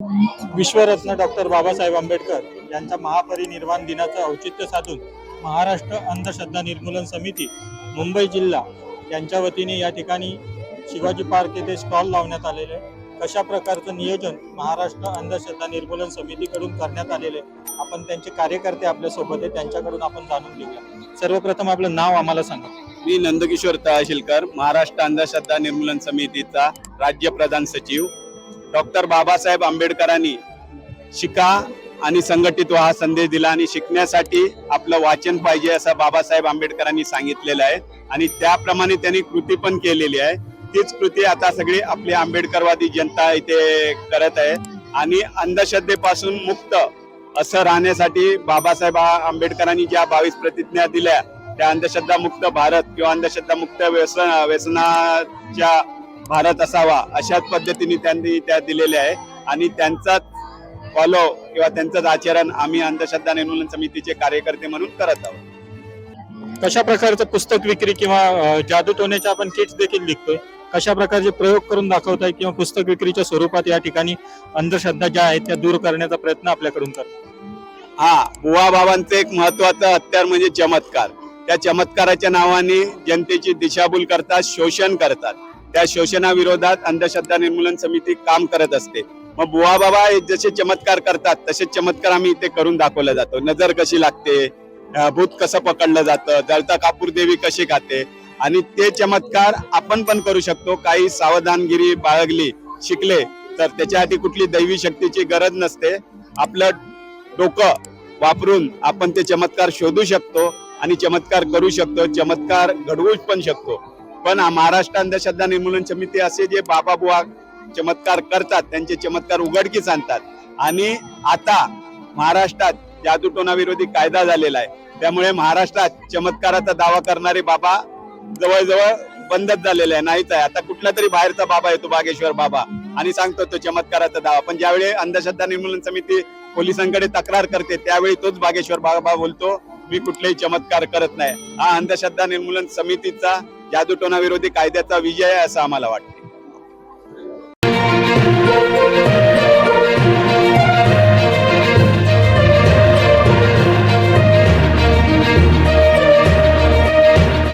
विश्वरत्न doctor Babasaheb Ambedkar यांच्या महापरिनिर्वाण दिनाचं औचित्य साधून महाराष्ट्र अंधश्रद्धा निर्मूलन समिती मुंबई जिल्हा यांच्या वतीने या ठिकाणी शिवाजी पार्क येथे स्टॉल लावण्यात आलेले कशा प्रकारचं नियोजन महाराष्ट्र अंधश्रद्धा निर्मूलन समितीकडून करण्यात आलेले आपण त्यांचे कार्यकर्ते आपल्यासोबत आहे त्यांच्याकडून आपण जाणून घेऊया. सर्वप्रथम आपलं नाव आम्हाला सांगा. मी नंदकिशोर तहसीलकर महाराष्ट्र अंधश्रद्धा निर्मूलन समितीचा राज्य प्रधान सचिव डॉक्टर बाबासाहेब आंबेडकरांनी शिका आणि संघटित व्हा हा संदेश दिला आणि शिकण्यासाठी आपलं वाचन पाहिजे असं बाबासाहेब आंबेडकरांनी सांगितलेलं आहे. आणि त्याप्रमाणे त्यांनी कृती पण केलेली आहे. तीच कृती आता सगळी आपली आंबेडकरवादी जनता इथे करत आहे. आणि अंधश्रद्धेपासून मुक्त असं राहण्यासाठी बाबासाहेब आंबेडकरांनी ज्या बावीस प्रतिज्ञा दिल्या त्या अंधश्रद्धा मुक्त भारत किंवा अंधश्रद्धा मुक्त व्यसन व्यसनाच्या भारत असावा अशाच पद्धतीने त्यांनी त्या दिलेल्या आहे. आणि त्यांचाच फॉलो किंवा त्यांचंच आचरण आम्ही अंधश्रद्धा निर्मूलन समितीचे कार्यकर्ते म्हणून करत आहोत. कशा प्रकारचं पुस्तक विक्री किंवा जादू टोण्याचे आपण किट्स देखील लिखतोय कशा प्रकारचे प्रयोग करून दाखवताय किंवा पुस्तक विक्रीच्या स्वरूपात या ठिकाणी अंधश्रद्धा ज्या आहेत त्या दूर करण्याचा प्रयत्न आपल्याकडून करतो हा बुवा बाबांचं एक महत्वाचं हत्यार म्हणजे चमत्कार. त्या चमत्काराच्या नावाने जनतेची दिशाभूल करतात शोषण करतात. त्या शोषणाविरोधात अंधश्रद्धा निर्मूलन समिती काम करत असते. मग बुवा बाबा जसे चमत्कार करतात तसे चमत्कार आम्ही इथे करून दाखवला जातो. नजर कशी लागते भूत कसं पकडलं जातं जळता कापूर देवी कशी खाते आणि ते चमत्कार आपण पण करू शकतो. काही सावधानगिरी बाळगली शिकले तर त्याच्यासाठी कुठली दैवी शक्तीची गरज नसते. आपलं डोकं वापरून आपण ते चमत्कार शोधू शकतो आणि चमत्कार करू शकतो चमत्कार घडवू पण शकतो. पण महाराष्ट्र अंधश्रद्धा निर्मूलन समिती असे जे बाबा बुवा चमत्कार करतात त्यांचे चमत्कार उघडकीस आणतात. आणि आता महाराष्ट्रात जादूटोना विरोधी कायदा झालेला आहे. त्यामुळे महाराष्ट्रात चमत्काराचा दावा करणारे बाबा जवळजवळ बंदच झालेले आहे. नाहीच आहे. आता कुठला तरी बाहेरचा बाबा येतो बागेश्वर बाबा. आणि सांगतो तो चमत्काराचा दावा. पण ज्यावेळी अंधश्रद्धा निर्मूलन समिती पोलिसांकडे तक्रार करते त्यावेळी तोच बागेश्वर बाबा बोलतो मी कुठलेही चमत्कार करत नाही. हा अंधश्रद्धा निर्मूलन समितीचा जादूटोना विरोधी कायद्याचा विजय आहे असं आम्हाला वाटतं.